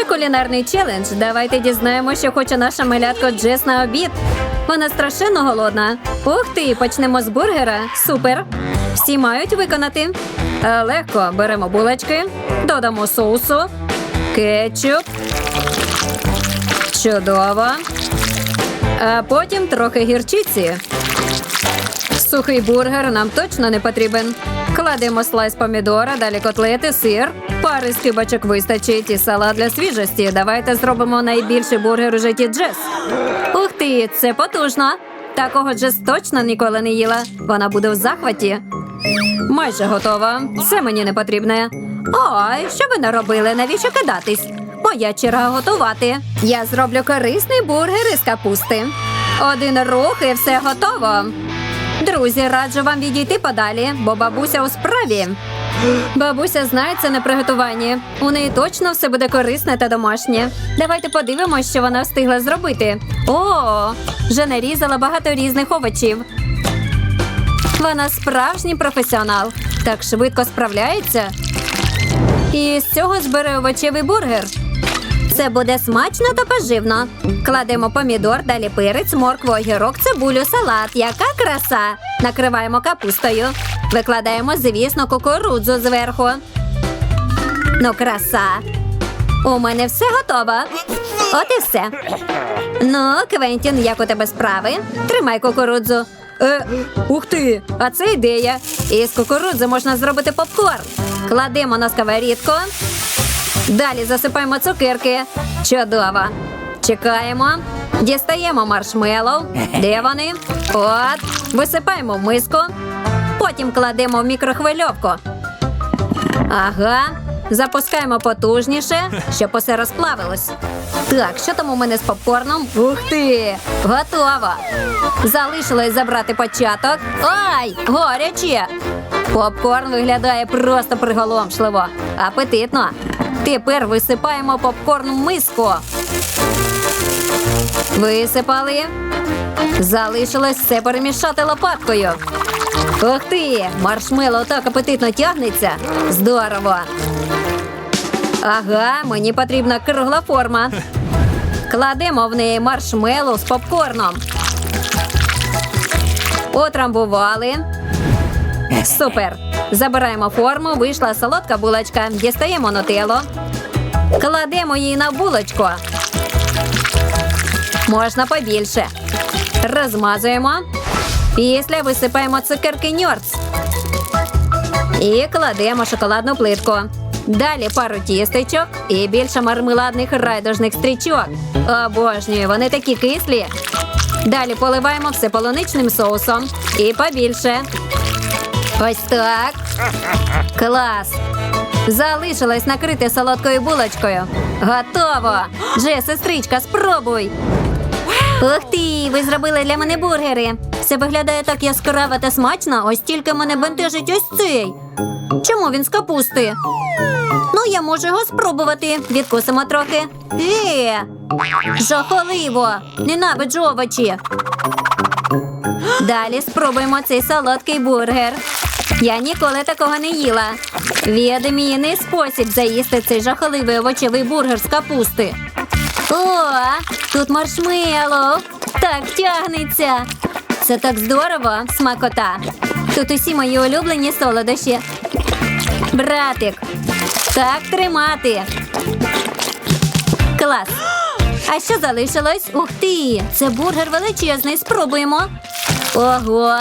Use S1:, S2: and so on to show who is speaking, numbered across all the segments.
S1: Це кулінарний челендж. Давайте дізнаємося, що хоче наша малятко Джес на обід. Вона страшенно голодна. Ух ти, почнемо з бургера. Супер. Всі мають виконати. Е, легко беремо булочки, додамо соусу, кетчуп. Чудово. А потім трохи гірчиці. Сухий бургер нам точно не потрібен. Кладемо слайс помідора, далі котлети, сир. Пари скибочок вистачить і салат для свіжості. Давайте зробимо найбільший бургер у житті Джес. Ух ти, це потужно. Такого Джес точно ніколи не їла. Вона буде в захваті. Майже готова. Це мені не потрібне. Ой, що ви наробили? Навіщо кидатись? Моя черга готувати. Я зроблю корисний бургер із капусти. Один рух і все готово. Друзі, раджу вам відійти подалі, бо бабуся у справі. Бабуся знається на приготуванні. У неї точно все буде корисне та домашнє. Давайте подивимося, що вона встигла зробити. О, вже нарізала багато різних овочів. Вона справжній професіонал. Так швидко справляється. І з цього збере овочевий бургер. Це буде смачно та поживно. Кладемо помідор, далі перець, моркву, огірок, цибулю, салат. Яка краса! Накриваємо капустою. Викладаємо, звісно, кукурудзу зверху. Ну, краса. У мене все готово. От і все. Ну, Квентін, як у тебе справи? Тримай кукурудзу. Е, ух ти! А це ідея. Із кукурудзи можна зробити попкорн. Кладемо на сковорідку. Далі засипаємо цукерки. Чудово. Чекаємо. Дістаємо маршмеллоу. Де вони? От. Висипаємо в миску. Потім кладемо в мікрохвильовку. Ага. Запускаємо потужніше, щоб усе розплавилось. Так, що там у мене з попкорном? Ух ти! Готово! Залишилось забрати початок. Ай! Горяче! Попкорн виглядає просто приголомшливо. Апетитно. Тепер висипаємо попкорн в миску. Висипали. Залишилось все перемішати лопаткою. Ух ти! Маршмеллоу так апетитно тягнеться. Здорово. Ага, мені потрібна кругла форма. Кладемо в неї маршмеллоу з попкорном. Отрамбували. Супер. Забираємо форму, вийшла солодка булочка. Дістаємо нутеллу. Кладемо її на булочку. Можна побільше. Розмазуємо. Після висипаємо цукерки ньорц. І кладемо шоколадну плитку. Далі пару тістечок і більше мармеладних райдужних стрічок. Обожнюю, вони такі кислі. Далі поливаємо все полуничним соусом. І побільше. Ось так. Клас. Залишилось накрити солодкою булочкою. Готово. Же, сестричка, спробуй. Ух ти, ви зробили для мене бургери. Це виглядає так яскраво та смачно, ось тільки мене бентежить ось цей. Чому він з капусти? Ну, я можу його спробувати. Відкусимо трохи. Е, жахливо. Ненавиджу овочі. Далі спробуємо цей солодкий бургер. Я ніколи такого не їла. Відмінний спосіб заїсти цей жахливий овочевий бургер з капусти. О, тут маршмеллоу. Так тягнеться. Це так здорово, смакота. Тут усі мої улюблені солодощі. Братик, так тримати. Клас. А що залишилось? Ух ти! Це бургер величезний. Спробуємо. Ого.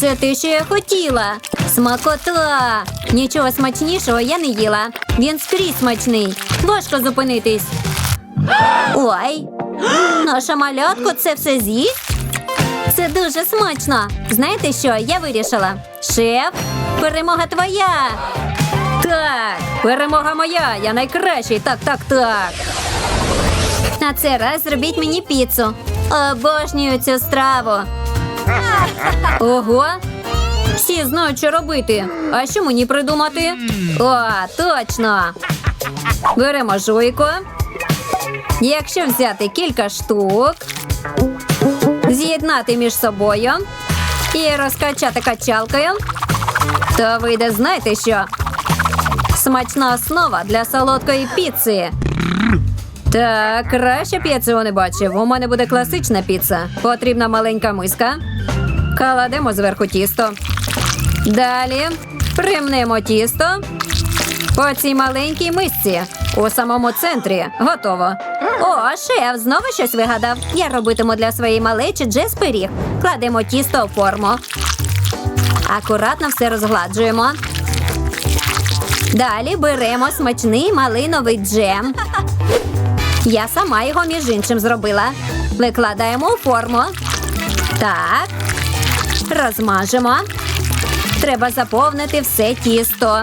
S1: Це те, що я хотіла. Смакота. Нічого смачнішого я не їла. Він скрізь смачний. Важко зупинитись. Ой. Наша малятко це все з'їсть? Це дуже смачно. Знаєте що? Я вирішила. Шеф, перемога твоя. Так, перемога моя. Я найкращий. Так, так, так. На цей раз зробіть мені піцу. Обожнюю цю страву. Ого. Всі знають, що робити. А що мені придумати? О, точно. Беремо жуйку. Якщо взяти кілька штук, з'єднати між собою і розкачати качалкою, то вийде, знаєте що? Смачна основа для солодкої піци. Так, краще я не бачив. У мене буде класична піца. Потрібна маленька миска. Кладемо зверху тісто. Далі примнемо тісто по цій маленькій мисці у самому центрі. Готово. О, шеф, знову щось вигадав. Я робитиму для своєї малечі джес пиріг. Кладемо тісто у форму. Акуратно все розгладжуємо. Далі беремо смачний малиновий джем. Я сама його між іншим зробила. Викладаємо у форму. Так. Розмажемо. Треба заповнити все тісто.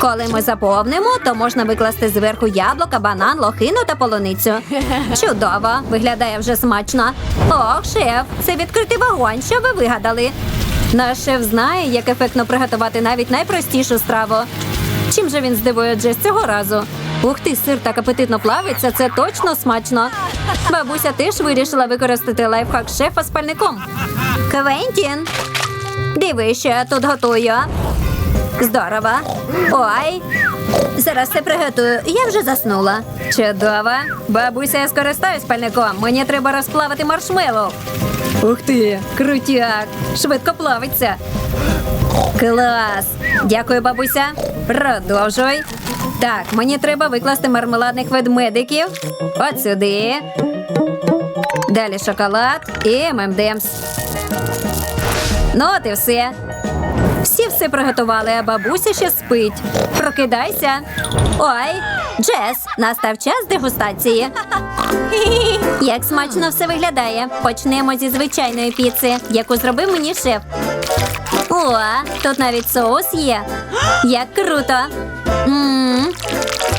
S1: Коли ми заповнимо, то можна викласти зверху яблука, банан, лохину та полуницю. Чудово! Виглядає вже смачно. Ох, шеф, це відкритий вогонь. Що ви вигадали? Наш шеф знає, як ефектно приготувати навіть найпростішу страву. Чим же він здивує Джес цього разу? Ух ти, сир так апетитно плавиться, це точно смачно. Бабуся теж вирішила використати лайфхак шефа з пальником. Квентін, диви, що я тут готую. Здорово. Ой. Зараз це приготую. Я вже заснула. Чудово. Бабуся, я скористаюсь пальником. Мені треба розплавити маршмеллоу. Ух ти, крутяк. Швидко плавиться. Клас! Дякую, бабуся. Продовжуй. Так, мені треба викласти мармеладних ведмедиків. От сюди. Далі шоколад і ММДМС. Ну, от і все. Всі все приготували, а бабуся ще спить. Прокидайся. Ой, Джес, настав час дегустації. Як смачно все виглядає. Почнемо зі звичайної піци, яку зробив мені шеф. О, тут навіть соус є. Як круто. Мм,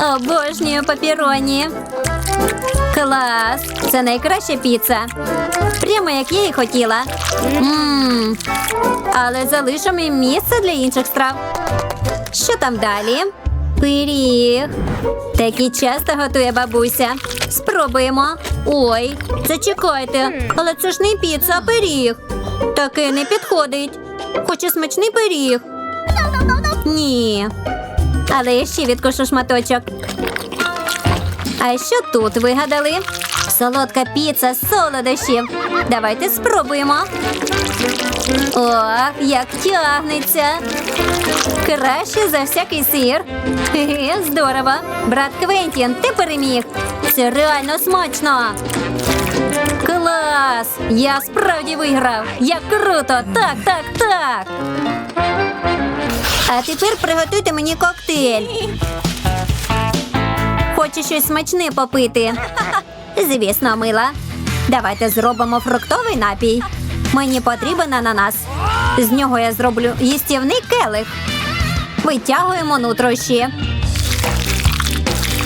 S1: обожнюю папіроні. Клас! Це найкраща піца. Прямо як я і хотіла. Мм, але залишимо місце для інших страв. Що там далі? Пиріг. Такий часто готує бабуся. Спробуємо. Ой, зачекайте, але це ж не піца, а пиріг. Таке не підходить. Хочу смачний пиріг. Ні. Але я ще відкушу шматочок. А що тут вигадали? Солодка піца з солодощів. Давайте спробуємо. Ох, як тягнеться. Краще за всякий сир. Хе-хе, здорово. Брат Квентін, ти переміг. Це реально смачно. Клас! Я справді виграв. Як круто! Так, так, так. А тепер приготуйте мені коктейль. Хочу щось смачне попити. Звісно, мила. Давайте зробимо фруктовий напій. Мені потрібен ананас. З нього я зроблю їстівний келих. Витягуємо нутрощі.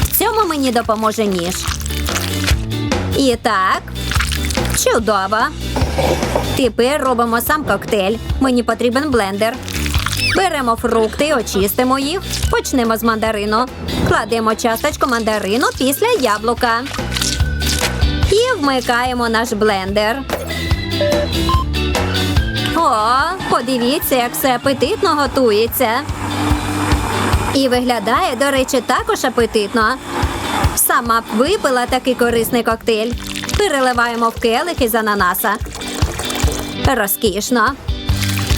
S1: В цьому мені допоможе ніж. І так. Чудово. Тепер робимо сам коктейль. Мені потрібен блендер. Беремо фрукти, очистимо їх. Почнемо з мандарину. Кладемо часточку мандарину після яблука. І вмикаємо наш блендер. О, подивіться, як все апетитно готується. І виглядає, до речі, також апетитно. Сама б випила такий корисний коктейль. Переливаємо в келих із ананаса. Розкішно.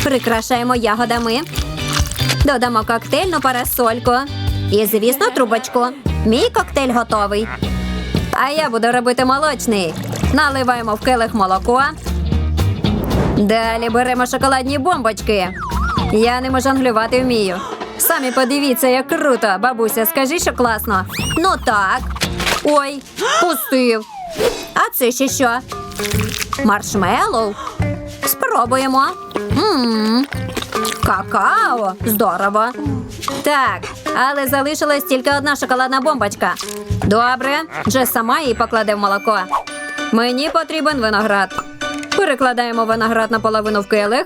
S1: Прикрашаємо ягодами. Додамо коктейльну парасольку. І, звісно, трубочку. Мій коктейль готовий. А я буду робити молочний. Наливаємо в келих молоко. Далі беремо шоколадні бомбочки. Я ними жонглювати вмію. Самі подивіться, як круто. Бабуся, скажи, що класно. Ну так. Ой, пустив. А це ще що? Маршмеллоу? Спробуємо. Какао. Здорово. Так, але залишилась тільки одна шоколадна бомбочка. Добре, Джес сама її покладе в молоко. Мені потрібен виноград. Перекладаємо виноград на половину в келих.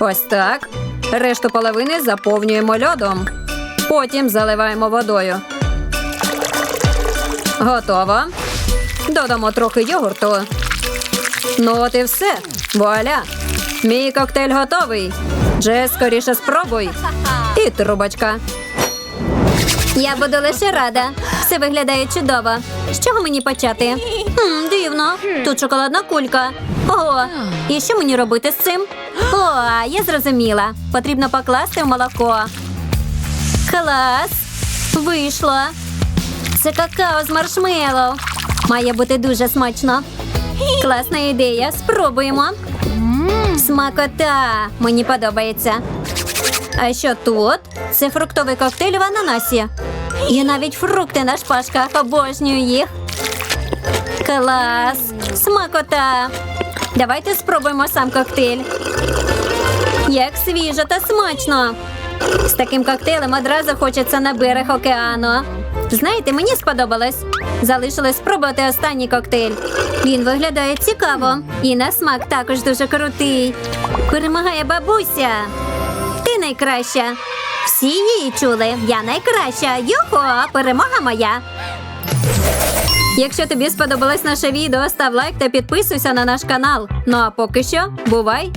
S1: Ось так. Решту половини заповнюємо льодом. Потім заливаємо водою. Готово. Додамо трохи йогурту. Ну от і все. Вуаля! Мій коктейль готовий. Джес, скоріше спробуй. І трубочка. Я буду лише рада. Все виглядає чудово. З чого мені почати? Хм, дивно. Тут шоколадна кулька. Ого, і що мені робити з цим? О, я зрозуміла. Потрібно покласти в молоко. Клас! Вийшло. Це какао з маршмеллоу. Має бути дуже смачно. Класна ідея. Спробуємо. Смакота! Мені подобається. А що тут? Це фруктовий коктейль в ананасі. Є навіть фрукти на шпажках, обожнюю їх. Клас! Смакота! Давайте спробуємо сам коктейль. Як свіжо та смачно. З таким коктейлем одразу хочеться на берег океану. Знаєте, мені сподобалось. Залишилось спробувати останній коктейль. Він виглядає цікаво. І на смак також дуже крутий. Перемагає бабуся. Ти найкраща. Всі її чули. Я найкраща. Юхо, перемога моя. Якщо тобі сподобалось наше відео, став лайк та підписуйся на наш канал. Ну а поки що, бувай!